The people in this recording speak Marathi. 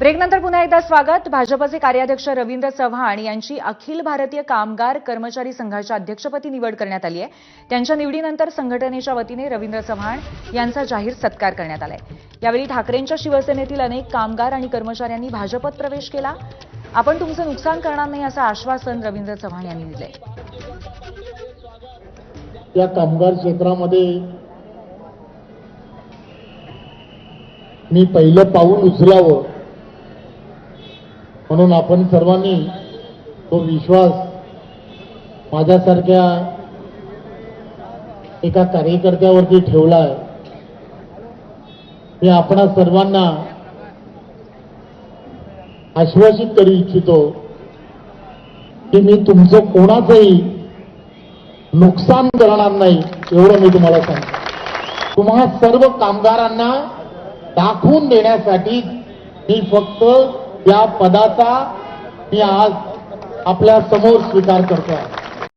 ब्रेकनंतर पुन्हा एकदा स्वागत. भाजपचे कार्याध्यक्ष रवींद्र चव्हाण यांची अखिल भारतीय कामगार कर्मचारी संघाच्या अध्यक्षपदी निवड करण्यात आली आहे. त्यांच्या निवडीनंतर संघटनेच्या वतीने रवींद्र चव्हाण यांचा जाहीर सत्कार करण्यात आलाय. यावेळी ठाकरेंच्या शिवसेनेतील अनेक कामगार आणि कर्मचाऱ्यांनी भाजपत प्रवेश केला. आपण तुमचं नुकसान करणार नाही असं आश्वासन रवींद्र चव्हाण यांनी दिलंय. या कामगार क्षेत्रामध्ये मी पहिलं पाऊल उचलावं म्हणून आपण सर्वांनी तो विश्वास माझ्यासारख्या एका कार्यकर्त्यावरती ठेवला आहे मी आपणा सर्वांना आश्वासित करू इच्छितो की मी तुमचं कोणाचंही नुकसान करणार नाही एवढं मी तुम्हाला सांगतो. तुम्हा सर्व कामगारांना दाखवून देण्यासाठी मी फक्त या पदाचा मी आज आपल्यासमोर स्वीकार करतो आहे